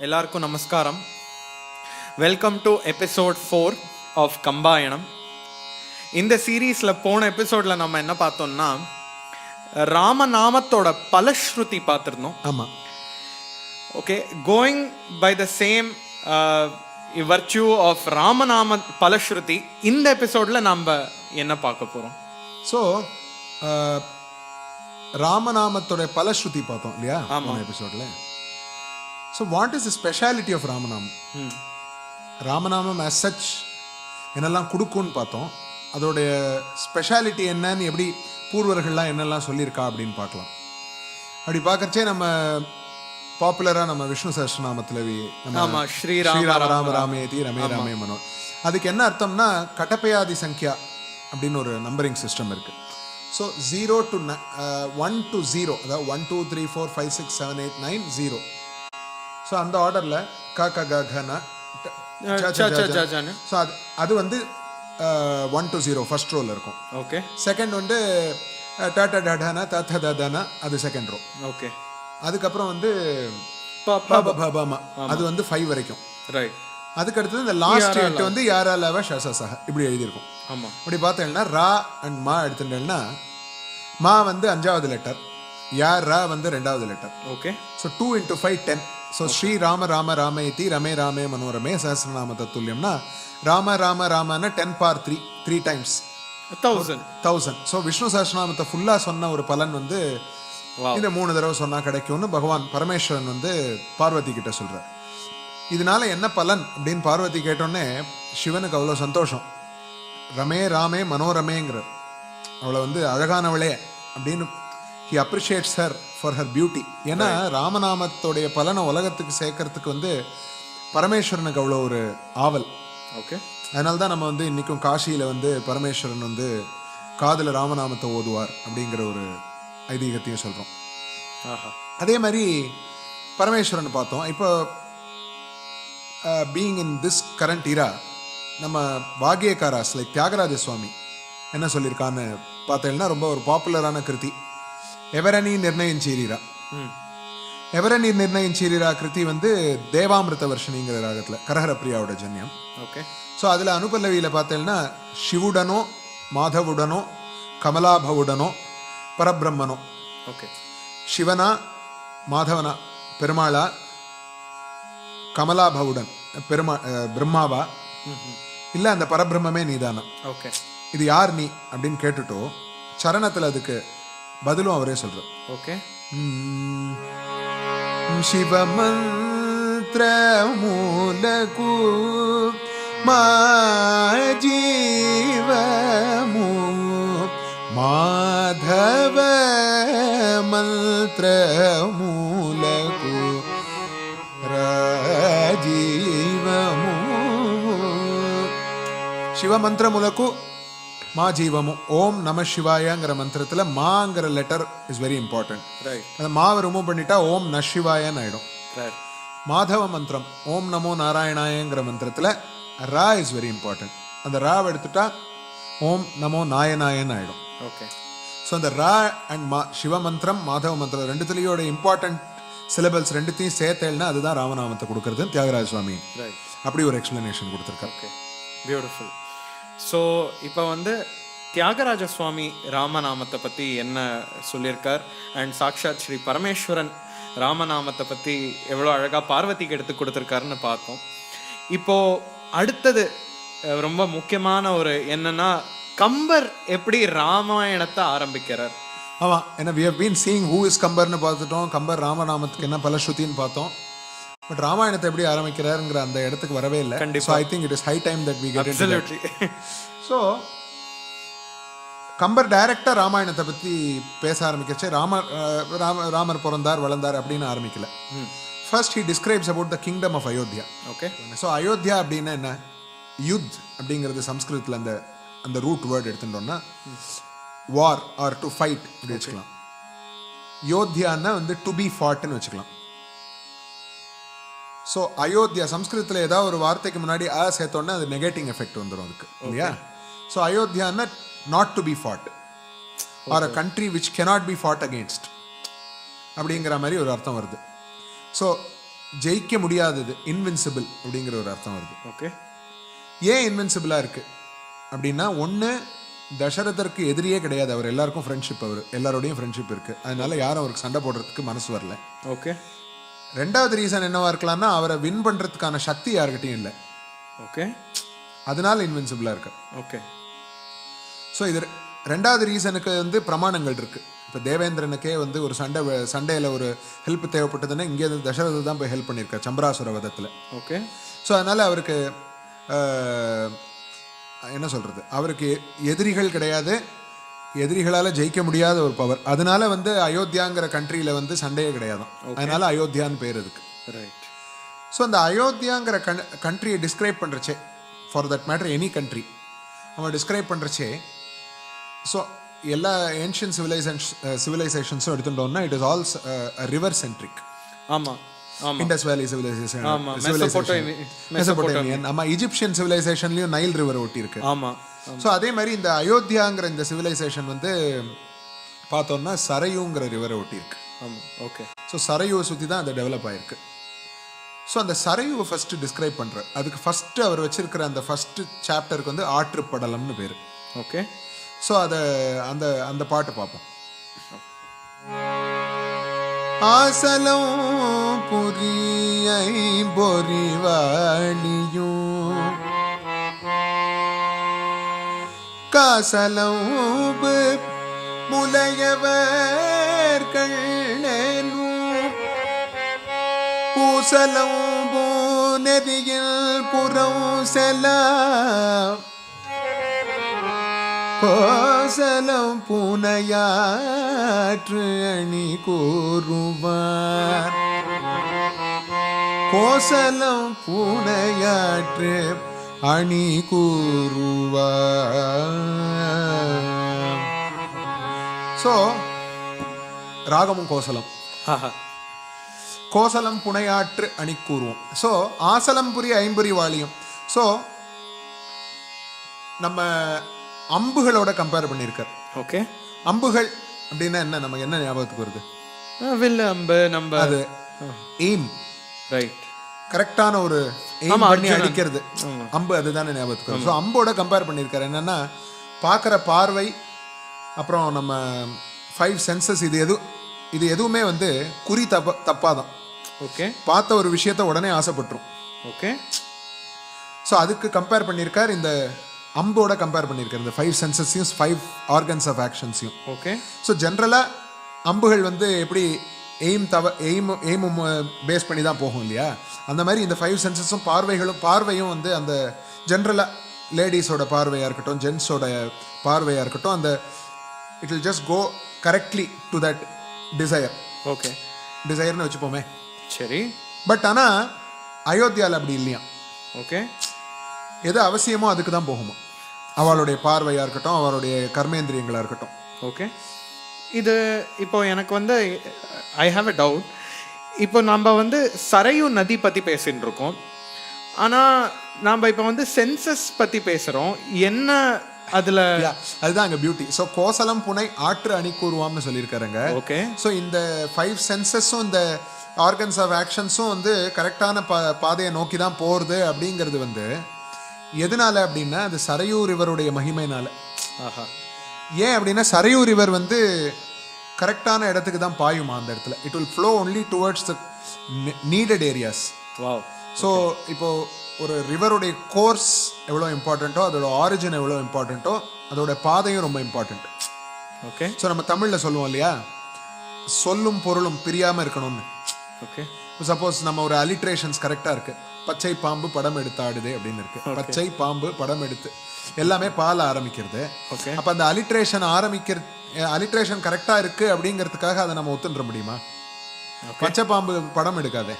எல்லாருக்கும் நமஸ்காரம். Welcome to episode four of Kambayanam இந்த சீரீஸில் போன எபிசோடில் நம்ம என்ன பார்த்தோம்னா ராமநாமத்தோட பலஸ்ருதி பார்த்துருந்தோம். ஆமா. Okay going by the same virtue of ராமநாம பலஸ்ருதி இந்த எபிசோடில் நம்ம என்ன பார்க்க போகிறோம் ஸோ ராமநாமத்தோட பலஸ்ருதி பார்த்தோம் இல்லையா? போன எபிசோட்ல so what is the speciality of ராமநாமம் ராமநாமம் as சச் என்னெல்லாம் கொடுக்கும்னு பார்த்தோம். அதோடைய ஸ்பெஷாலிட்டி என்னன்னு எப்படி பூர்வர்கள்லாம் என்னெல்லாம் சொல்லியிருக்கா அப்படின்னு பார்க்கலாம். அப்படி பார்க்கறச்சே நம்ம பாப்புலராக நம்ம விஷ்ணு சஹஸ்ரநாமத்தில் நம்ம ஸ்ரீராம ராம ராமேதி ரமே ராமே மனோ. அதுக்கு என்ன அர்த்தம்னா கடப்பயாதி சங்கியா அப்படின்னு ஒரு நம்பரிங் சிஸ்டம் இருக்கு. So zero to one to zero அதாவது one two three four five six seven eight nine zero so அந்த ஆர்டரில் க க க கன. ஸோ அது அது வந்து one to zero first role இருக்கும். ஓகே. செகண்ட் வந்து டாட்டா டாடானா தத்த ததானா அது செகண்ட் ரோ ஓகே. அதுக்கப்புறம் வந்து ப ப, ப, ப, ப, ம. அது வந்து ஃபைவ் வரைக்கும். ரைட் அதுக்கு அடுத்தது இந்த லாஸ்ட் எட்டு வந்து யாரா லவ ஷசசக இப்படி எழுதியிருக்கும். ஆமாம் இப்படி பார்த்தேன்னா ரா அண்ட் மா எடுத்துட்டேன்னா மா வந்து அஞ்சாவது லெட்டர் யார் ரா வந்து ரெண்டாவது letter okay. So two into five ten so Sri Rama ராம ராமேதி ரமே ராமே மனோரமே சஹசிரநாம தத்துல்யம்னா ராம ராம ராமன்னு ten power three three times thousand thousand so Vishnu சஹஸ்ரநாமத்தை ஃபுல்லாக சொன்ன ஒரு பலன் வந்து. இந்த மூணு தடவை சொன்னா கிடைக்கும்னு பகவான் பரமேஸ்வரன் வந்து பார்வதி கிட்ட சொல்றார் இதனால என்ன பலன் அப்படின்னு பார்வதி கேட்டோன்னே சிவனுக்கு அவ்வளோ சந்தோஷம் ரமே ராமே மனோரமேங்கிறார் அவளை வந்து அழகானவளே அப்படின்னு he appreciates her for her beauty ஏன்னா ராமநாமத்தோடைய பலனை உலகத்துக்கு சேர்க்கறதுக்கு வந்து பரமேஸ்வரனுக்கு அவ்வளோ ஒரு ஆவல். ஓகே அதனால தான் நம்ம வந்து இன்றைக்கும் காசியில் வந்து பரமேஸ்வரன் வந்து காதில் ராமநாமத்தை ஓதுவார் அப்படிங்கிற ஒரு ஐதீகத்தையும் சொல்கிறோம் ஆஹா. அதே மாதிரி பரமேஸ்வரன் பார்த்தோம். இப்போ being in this current era நம்ம பாக்யகாராஸ் லைக் தியாகராஜ சுவாமி என்ன சொல்லியிருக்கான்னு பார்த்தீங்கன்னா ரொம்ப ஒரு பாப்புலரான கிருதி. நிர்ணயம் சீரீரா ம். எவரணி நிர்ணயம் சீரீரா கிருதி வந்து தேவாமிருத வர்ஷினிங்கிற ராகத்தில் கரஹர பிரியாவோட ஜன்யம். ஓகே. ஸோ அதில் அனுபல்லவியில் பார்த்தீங்கன்னா சிவுடனோ மாதவுடனோ கமலாபவுடனோ பரபிரம்மனோ. ஓகே. சிவனா மாதவனா பெருமாளா கமலாபவுடன் பெருமா பிரம்மாவா? இல்லை அந்த பரபிரம்மே நீதானா? ஓகே. இது யார் நீ? அப்படின்னு கேட்டுட்டோ சரணத்தில் அதுக்கு பதிலும் அவரே சொல்றார் ஓகே శివమంత్ర మూలకు మా జీవము మాధవ మంత్ర మూలకు రాజీవము சிவமந்திரமுலக்கு மா ஜீவமு ஓம் நம சிவாயங்கிற மந்திரத்தில் மாங்கிற letter is very important right அந்த மாவை ரிமூவ் பண்ணிட்டா ஓம் ந சிவாயன்னு ஆயிடும். ரைட் மாதவ மந்திரம் ஓம் நமோ நாராயணாயங்கிற மந்திரத்தில் ரா இஸ் வெரி இம்பார்ட்டன்ட் அந்த ராவை எடுத்துட்டா ஓம் நமோ நாயனாயன் ஆயிடும். ஓகே ஸோ அந்த ரா அண்ட் மா சிவ மந்திரம் மாதவ மந்திரம் ரெண்டுத்துலேயோட இம்பார்ட்டன்ட் சிலபல்ஸ் ரெண்டுத்தையும் சேர்த்தேன்னா அதுதான் ராமநாமத்தை கொடுக்கறது தியாகராஜ சுவாமி அப்படி ஒரு எக்ஸ்பிளனேஷன் கொடுத்துருக்காரு. ஓகே பியூட்டிஃபுல் ஸோ இப்போ வந்து தியாகராஜ சுவாமி ராமநாமத்தை பற்றி என்ன சொல்லியிருக்கார்? அண்ட் சாக்ஷாத் ஸ்ரீ பரமேஸ்வரன் ராமநாமத்தை பற்றி எவ்வளோ அழகாக பார்வதிக்கு எடுத்து கொடுத்துருக்காருன்னு பார்த்தோம் இப்போ அடுத்தது ரொம்ப முக்கியமான ஒரு என்னன்னா கம்பர் எப்படி ராமாயணத்தை ஆரம்பிக்கிறார்? ஆமாம் ஏன்னா we have been seeing who is கம்பர்னு பார்த்துட்டோம். கம்பர் ராமநாமத்துக்கு என்ன பல ஸ்ருதின்னு பார்த்தோம். பட் ராமாயணத்தை எப்படி ஆரம்பிக்கிறாருங்கிற அந்த இடத்துக்கு வரவே இல்லை. So I think it is high time that we get. So Kambar டைரக்டாக ராமாயணத்தை பற்றி பேச ஆரம்பிக்கிறச்சே ராமர் ராம ராமர் பிறந்தார் வளர்ந்தார் அப்படின்னு ஆரம்பிக்கல. First he describes about the kingdom of Ayodhya okay so Ayodhya அப்படின்னா என்ன? யுத் அப்படிங்கிறது சம்ஸ்கிருதத்தில் அந்த அந்த ரூட் வேர்ட் எடுத்துட்டோம்னா வார் ஆர் டு ஃபைட் அப்படி வச்சுக்கலாம். யோத்தியான்னா வந்து டு பி ஃபாட்னு வச்சுக்கலாம். ஸோ அயோத்தியா சம்ஸ்கிருதத்தில் ஏதாவது ஒரு வார்த்தைக்கு முன்னாடி அ சேர்த்தோன்னா அது நெகட்டிவ் எஃபெக்ட் வந்துடும் அதுக்கு. இல்லையா? So அயோத்தியான்னா not to be fought or a country which cannot be fought against அப்படிங்கிற மாதிரி ஒரு அர்த்தம் வருது. ஸோ ஜெயிக்க முடியாதது இன்வின்சிபிள் அப்படிங்கிற ஒரு அர்த்தம் வருது. ஓகே ஏன் இன்வின்சிபிளாக இருக்கு? அப்படின்னா ஒன்று தசரதற்கு எதிரியே கிடையாது. அவர் எல்லாருக்கும் ஃப்ரெண்ட்ஷிப் அவர் எல்லாரோடையும் ஃப்ரெண்ட்ஷிப் இருக்கு. அதனால யாரும் அவருக்கு சண்டை போடுறதுக்கு மனசு வரல. ஓகே ரெண்டாவது ரீசன் என்னவா இருக்கலாம்னா அவரை வின் பண்றதுக்கான சக்தி யார்கிட்டயும் இல்லை. ஓகே அதனால இன்வின்சிபிளாக இருக்கு. ஓகே ஸோ இது ரெண்டாவது ரீசனுக்கு வந்து பிரமாணங்கள் இருக்கு. இப்போ தேவேந்திரனுக்கே வந்து ஒரு சண்டை சண்டையில ஒரு ஹெல்ப் தேவைப்பட்டதுன்னா இங்கே தசரதர் தான் போய் ஹெல்ப் பண்ணியிருக்கார் சம்பராசுர வதத்தில். ஓகே ஸோ அதனால அவருக்கு என்ன சொல்றது? அவருக்கு எதிரிகள் கிடையாது எதிரிகளால் ஜெயிக்க முடியாத ஒரு பவர் அதனால வந்து அயோத்தியாங்கிற கண்ட்ரியில வந்து சண்டையே கிடையாதாம். அதனால அயோத்தியான்னு பேர் இருக்கு ரைட் ஸோ அந்த அயோத்தியாங்கிற கன் கண்ட்ரியை describe பண்ணுறச்சே for that matter any country அவன் டிஸ்கிரைப் பண்ணுறச்சே ஸோ எல்லா ஏன்ஷியன் சிவிலைசேஷன்ஸ் சிவிலைசேஷன்ஸும் எடுத்துட்டோம்னா it is also river centric ஆமா ஆமா. இண்டஸ் வேலி சிவிலைசேஷன் மெசபோட்டேமியன் நம்ம ஈஜிப்சியன் சிவிலைசேஷன்லயும் நைல் ரிவர் ஒட்டி இருக்கு ஆமா. ஸோ அதே மாதிரி இந்த அயோத்தியாங்கிற இந்த சிவிலைசேஷன் வந்து பார்த்தோம்னா சரையுங்கிற ரிவரை ஒட்டி இருக்கு ஆமா ஓகே ஸோ சரையுவை சுற்றி தான் அது டெவலப் ஆயிருக்கு. ஸோ அந்த சரையுவை ஃபர்ஸ்ட் டிஸ்கிரைப் பண்றார் அதுக்கு ஃபர்ஸ்ட் அவர் வச்சிருக்கிற அந்த ஃபர்ஸ்ட் சாப்டருக்கு வந்து ஆற்றுப்படலம்னு பேர். ஓகே ஸோ அதை அந்த அந்த பாட்டு பார்ப்போம். ஆசலம் புரியை பொறிவாளியும் காசலம் முலையவர் கண்ணனும் பூசலம் நெறியில் புறம் செலாம் கோசலம் புனையாற்று அணி கூறுவார். கோசலம் புனையாற்று அணி கூறுவார். ஸோ ராகமும் கோசலம். கோசலம் புனையாற்று அணி கூறுவோம். ஸோ ஆசலம்புரி ஐம்புரி வாளியம் ஸோ நம்ம அம்புகளோட கம்பேர் பண்ணியிருக்கார். ஓகே அம்புகள் அப்படின்னா என்ன? நமக்கு என்ன ஞாபகத்துக்கு வருது? வில்லு அம்பு நம்ம அது எய்ம் ரைட் கரெக்டான ஒரு எய்ம் பண்ணி. அடிக்கிறது. அம்பு அதுதானே ஞாபகத்துக்கு வரும் ஸோ அம்போட கம்பேர் பண்ணியிருக்காரு. என்னன்னா பார்க்குற பார்வை அப்புறம் நம்ம ஃபைவ் சென்சஸ் இது எது இது எதுவுமே வந்து குறி தப்ப தப்பாதான். ஓகே பார்த்த ஒரு விஷயத்த உடனே ஆசைப்பட்டுரும். ஓகே ஸோ அதுக்கு கம்பேர் பண்ணியிருக்கார் இந்த அம்போட கம்பேர் பண்ணியிருக்கார் இந்த ஃபைவ் சென்சஸையும் ஃபைவ் ஆர்கன்ஸ் ஆஃப் ஆக்ஷன்ஸையும் ஓகே ஸோ ஜென்ரலாக அம்புகள் வந்து எப்படி எய்ம் தவ எய்ம் எய்மும் பேஸ் பண்ணி தான் போகும் இல்லையா? அந்த மாதிரி இந்த ஃபைவ் சென்சஸும் பார்வைகளும் பார்வையும் வந்து அந்த ஜென்ரலாக லேடிஸோட பார்வையாக இருக்கட்டும் ஜென்ஸோட பார்வையாக இருக்கட்டும் அந்த it will just go correctly to that desire okay டிசையர்னு வச்சுப்போமே. சரி. பட் ஆனால் அயோத்தியாவில் அப்படி இல்லையா ஓகே எது அவசியமோ அதுக்கு தான் போகுமா? அவளுடைய பார்வையாக இருக்கட்டும் அவளுடைய கர்மேந்திரியங்களாக இருக்கட்டும். ஓகே இது இப்போ எனக்கு வந்து ஐ ஹாவ் எ டவுட் இப்போ நம்ம வந்து சரையு நதி பற்றி பேசின்னு இருக்கோம். ஆனால் நாம் இப்போ வந்து சென்சஸ் பற்றி பேசுகிறோம் என்ன அதில் அதுதான் அங்கே பியூட்டி ஸோ கோசலம் புனை ஆற்று அணி கூறுவாம்னு சொல்லியிருக்காருங்க. ஓகே ஸோ இந்த ஃபைவ் சென்சஸும் இந்த ஆர்கன்ஸ் ஆஃப் ஆக்ஷன்ஸும் வந்து கரெக்டான பா பாதையை நோக்கி தான் போகிறது அப்படிங்கிறது வந்து எதனால அப்படின்னா அது சரையூர் ரிவருடைய மகிமைனால ஆஹா. ஏன் அப்படின்னா சரையூர் ரிவர் வந்து கரெக்டான இடத்துக்கு தான் பாயுமா அந்த இடத்துல. It will flow only towards the needed areas wow so இப்போ ஒரு ரிவருடைய கோர்ஸ் எவ்வளோ இம்பார்ட்டண்ட்டோ அதோட ஆரிஜின் எவ்வளோ இம்பார்ட்டண்ட்டோ அதோட பாதையும் ரொம்ப இம்பார்ட்டண்ட் ஓகே ஸோ நம்ம தமிழில் சொல்லுவோம் இல்லையா? சொல்லும் பொருளும் பிரியாமல் இருக்கணும்னு. ஓகே சப்போஸ் நம்ம ஒரு அலிட்ரேஷன்ஸ் கரெக்டாக இருக்கு. பச்சை பாம்பு படம் எடுத்து ஆடுதே அப்படின்னு இருக்கு. பச்சை பாம்பு படம் எடுத்து எல்லாமே பால ஆரம்பிக்கிறது. அப்போ அந்த அலிட்ரேஷன் ஆரம்பிக்கிற அலிட்ரேஷன் கரெக்டாக இருக்கு அப்படிங்கிறதுக்காக அதை நம்ம ஒத்துன்ற முடியுமா? பச்சை பாம்பு படம் எடுக்காதே.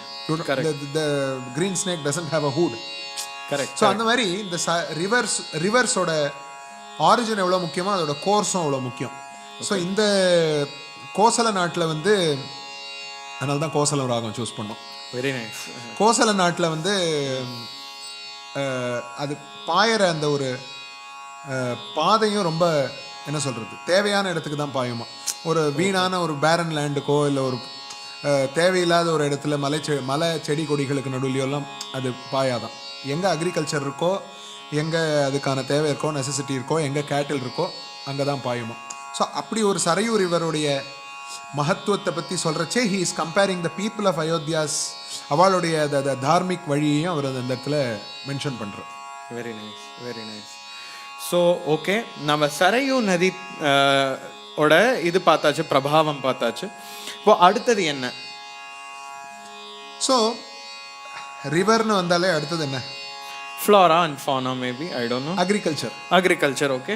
Green snake doesn't have a hood correct so அந்த மாதிரி இந்த ரிவர்ஸ் ரிவர்ஸோட ஆரிஜின் எவ்வளோ முக்கியமோ அதோட கோர்ஸும் அவ்வளோ முக்கியம். ஸோ இந்த கோசல நாட்டில் வந்து அதனால தான் கோசலம் ராகம் சூஸ் பண்ணோம். வெரி நைஸ் கோசல நாட்டில் வந்து அது பாயற அந்த ஒரு பாதையும் ரொம்ப என்ன சொல்கிறது தேவையான இடத்துக்கு தான் பாயுமா. ஒரு வீணான ஒரு பேரன் லேண்டுக்கோ இல்லை ஒரு தேவையில்லாத ஒரு இடத்துல மலை செ மலை செடி கொடிகளுக்கு நடுவுலையெல்லாம் அது பாயாதான். எங்கே அக்ரிகல்ச்சர் இருக்கோ எங்கே அதுக்கான தேவை இருக்கோ நெசசிட்டி இருக்கோ எங்கே கேட்டில் இருக்கோ அங்கே தான் பாயுமா. ஸோ அப்படி ஒரு சரையூர் இவருடைய மகத்துவத்தை பற்றி சொல்கிறச்சே he is comparing the people of Ayodhya's அவளுடைய the தார்மிக் வழியையும் அவர் அந்த இடத்துல மென்ஷன் பண்ணுறார் very nice very nice so okay நம்ம சரையு நதி ஓட இது பார்த்தாச்சு பிரபாவம் பார்த்தாச்சு. இப்போ அடுத்தது என்ன? ஸோ ரிவர்னு வந்தாலே அடுத்தது என்ன? Flora and fauna maybe I don't know agriculture agriculture okay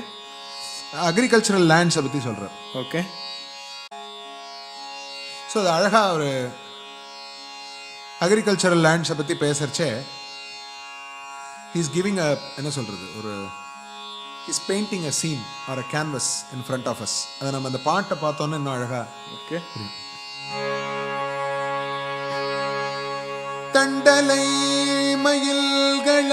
agricultural லேண்ட்ஸை பற்றி சொல்கிறார் ஓகே ஸோ அது அழகாக ஒரு அக்ரிகல்ச்சரல் லேண்ட்ஸை பற்றி பேசுகிறச்சே ஹீஸ் கிவிங் அ என்ன சொல்கிறது ஒரு he's painting a scene or a canvas in front of us அதை நம்ம அந்த பாட்டை பார்த்தோன்னே இன்னும் அழகாக ஓகே. தண்டலை மயில்கள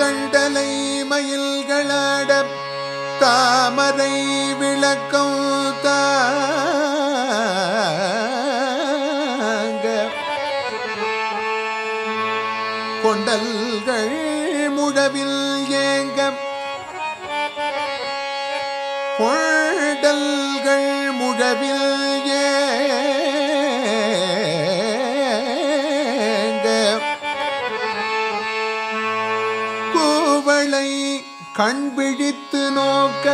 தண்டலை மயில்களாட. தாமரை விளக்கம் தாங்க. கொண்டல்கள் கண் விழித்து நோக்க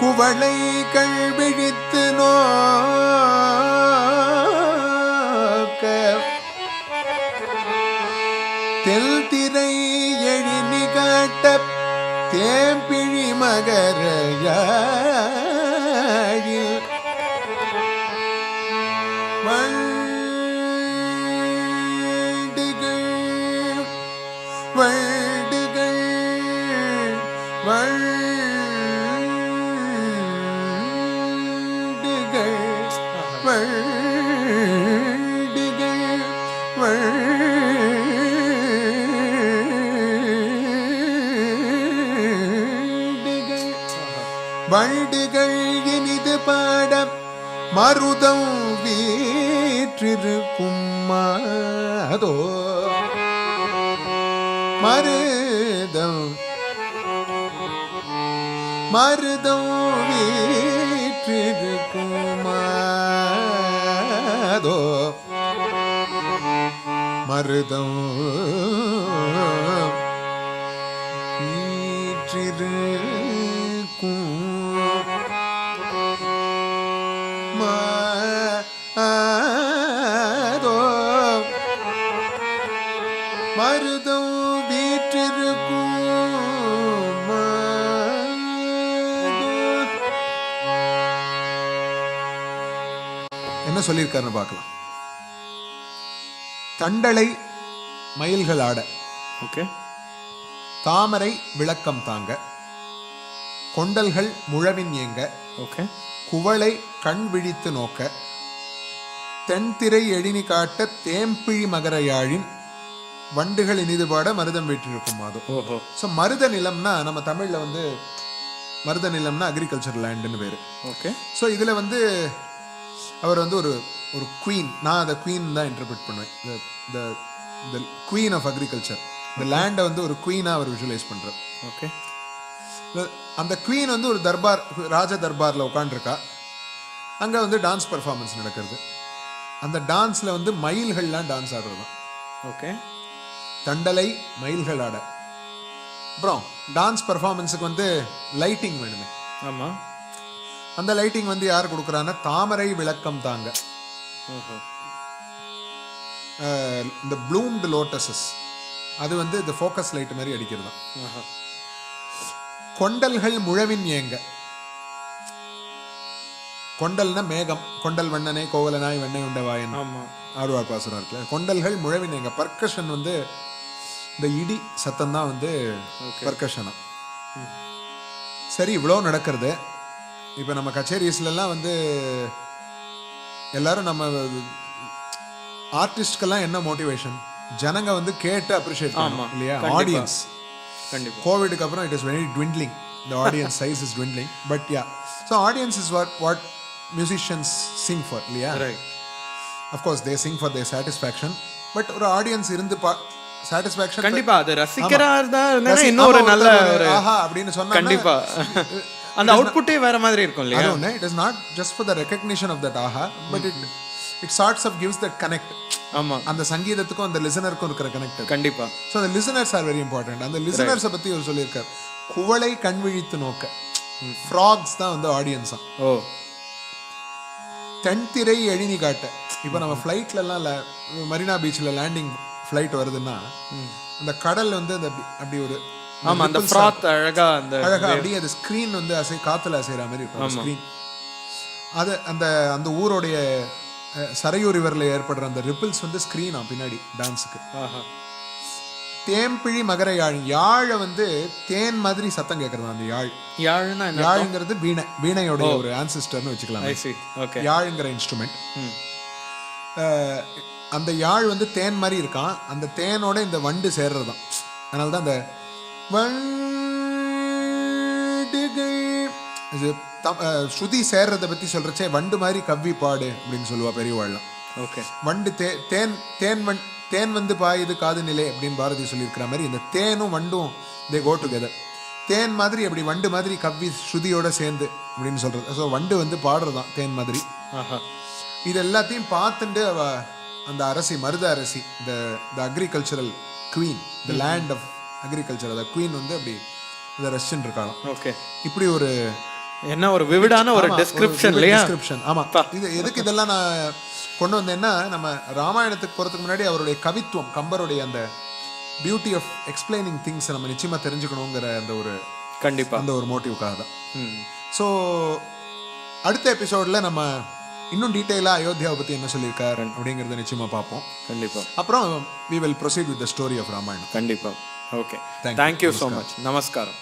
குவளை கண் விழித்து நோக்க தெல் திரை எழினி காட்ட தேம்பிழி மகர வண்டுகள் இனிது பாட மருதம் வீற்றிருக்கும் அதோ மருதம் மருதம் வீற்றிருக்கும் மாதோ. மருதம் வீற்றிருக்கும் சொல்லியிருக்காருன்னு பார்க்கலாம். தண்டலை மயில்கள் ஆட. ஓகே. தாமரை விளக்கம் தாங்க. கொண்டல்கள் முழவின் ஏங்க. ஓகே. குவளை கண் விழித்து நோக்க. தென்திரை எழினி காட்ட தேம்பிழி மகர யாழின் வண்டுகள் இனிது பாட மருதம் வீற்றிருக்கும் மாதம் ஓஹோ. ஸோ மருத நிலம்னா நம்ம தமிழில் வந்து மருத நிலம்னா அக்ரிகல்ச்சர் லேண்டுன்னு பேர். ஓகே. ஸோ இதில் வந்து அவர் வந்து ஒரு ஒரு குவீன் நான் அதை குவீன் தான் இன்டர்பிரட் பண்ணுவேன். The the queen of agriculture இந்த லேண்டை வந்து ஒரு குவீனாக அவர் விஷுவலைஸ் பண்ணுறார் ஓகே அந்த குவீன் வந்து ஒரு தர்பார் ராஜ தர்பாரில் உட்காண்டிருக்கா அங்கே வந்து டான்ஸ் பர்ஃபார்மன்ஸ் நடக்கிறது. அந்த டான்ஸில் வந்து மயில்கள்லாம் டான்ஸ் ஆடுறது. ஓகே தண்டலை மயில்கள் ஆட. அப்புறம் டான்ஸ் பர்ஃபார்மன்ஸுக்கு வந்து லைட்டிங் வேணுமே. ஆமாம் அந்த லைட்டிங் வந்து யார் கொடுக்குறான்னா தாமரை விளக்கம் தாங்க. இந்த ப்ளூம்டு லோட்டஸஸ் அது வந்து இந்த ஃபோக்கஸ் லைட் மாதிரி அடிக்கிறது தான். கொண்டல்கள் முழவின் ஏங்க. கொண்டல்னா மேகம். கொண்டல் வண்ணனே கோவலனாய் வெண்ணெய் உண்ட வாயன். ஆமாம் ஆழ்வார் பாசுரம் இருக்குல்ல. கொண்டல்கள் முழவின் ஏங்க. பர்கஷன் வந்து இந்த இடி சத்தம் தான் வந்து பர்கஷனா சரி இவ்வளோ நடக்கிறது. இப்போ நம்ம கச்சேரிஸ்லாம் வந்து எல்லாரும் நம்ம ஆர்டிஸ்ட்கெல்லாம் என்ன மோட்டிவேஷன் ஜனங்க வந்து கேட்டு அப்ரிஷியேட் பண்ணணும் இல்லையா? ஆடியன்ஸ் கோவிடுக்கு அப்புறம் it is very dwindling the audience size is dwindling. But yeah. So audience is what what musicians sing for இல்லையா? Course they sing for their satisfaction. But ஒரு audience இருந்து பா satisfaction கண்டிப்பா. அது ரசிக்கிறா இருந்தா ஆமா, நல்ல ஆஹா அப்படின்னு சொன்னா கண்டிப்பா. அந்த அவுட்புட்டே வேற மாதிரி இருக்கும் இல்லையா? அது ஒன்று it is not just for the recognition of that Aha but it it sorts of gives that connect ஆமா. அந்த சங்கீதத்துக்கும் அந்த லிசனருக்கும் இருக்கிற கனெக்ட் கண்டிப்பா. ஸோ அந்த லிசனர்ஸ் ஆர் வெரி இம்பார்ட்டன்ட் அந்த லிசனர்ஸை பற்றி ஒரு சொல்லியிருக்கார். குவளை கண்விழித்து நோக்க. ஃப்ராக்ஸ் தான் வந்து ஆடியன்ஸா ஓ. தென்திரை எழினி காட்ட. இப்போ நம்ம ஃப்ளைட்லலாம் மரீனா பீச்சில் லேண்டிங் ஃப்ளைட் வருதுன்னா அந்த கடல் வந்து அந்த அப்படி ஒரு ஆமா அந்த ஃப்ராத் அழகா அந்த அழகா அப்படியே அது ஸ்க்ரீன் வந்து அசை காத்துல அசைகிற மாதிரி இருக்கும் ஸ்க்ரீன் அது அந்த அந்த ஊருடைய சரையூர் ரிவரில் ஏற்படுற அந்த ரிப்பிள்ஸ் வந்து ஸ்க்ரீனா பின்னாடி டான்ஸுக்கு தேம்பிழி மகர யாழ். யாழை வந்து தேன் மாதிரி சத்தம் கேட்கறது அந்த யாழ்? யாழ்னா யாழுங்கிறது வீணை வீணையோடைய ஒரு ஆன்சிஸ்டர்னு வச்சுக்கலாம். யாழுங்கிற இன்ஸ்ட்ருமெண்ட் அந்த யாழ் வந்து தேன் மாதிரி இருக்கான். அந்த தேனோட இந்த வண்டு சேர்றது தான் அதனால தான் அந்த வண்டுகள். இது ஸ்ருதி சேர்றதை பற்றி சொல்கிறச்சே வண்டு மாதிரி கவ்வி பாடு அப்படின்னு சொல்லுவா பெரியவாள்லாம். ஓகே. வண்டு தே தேன் தேன் வண் தேன் வந்து பாயுது காது நிலை அப்படின்னு பாரதி சொல்லியிருக்கிற மாதிரி இந்த தேனும் வண்டும் தே கோ டுகெதர் தேன் மாதிரி அப்படி வண்டு மாதிரி கவ்வி ஸ்ருதியோட சேர்ந்து அப்படின்னு சொல்றது. ஸோ வண்டு வந்து பாடுறதான் தேன் மாதிரி. ஆஹா. இது எல்லாத்தையும் பார்த்துட்டு அவ அந்த அரசி மருத அரசி இந்த the agricultural queen the land of agriculture அந்த குவீன் வந்து அப்படி இதை ரஷ்யன் இருக்காளாம். ஓகே இப்படி ஒரு என்ன ஒரு விவிடான ஒரு டிஸ்கிரிப்ஷன் இல்லையா? டிஸ்கிரிப்ஷன் ஆமா. இது எதுக்கு இதெல்லாம் நான் கொண்டு வந்தேன்னா நம்ம ராமாயணத்துக்கு போறதுக்கு முன்னாடி அவருடைய கவித்துவம் கம்பருடைய அந்த பியூட்டி ஆஃப் எக்ஸ்பிளைனிங் திங்ஸ் நம்ம நிச்சயமா தெரிஞ்சுக்கணுங்கிற அந்த ஒரு கண்டிப்பா. அந்த ஒரு மோட்டிவ்காக தான். ஸோ அடுத்த எபிசோட்ல நம்ம இன்னும் டீட்டெயிலாக அயோத்தியாவை பற்றி என்ன சொல்லியிருக்காரு அப்படிங்கிறத நிச்சயமா பார்ப்போம். கண்டிப்பா. அப்புறம் we will proceed with the story of Ramayana கண்டிப்பா. Okay. Thank you so much నమస్కారం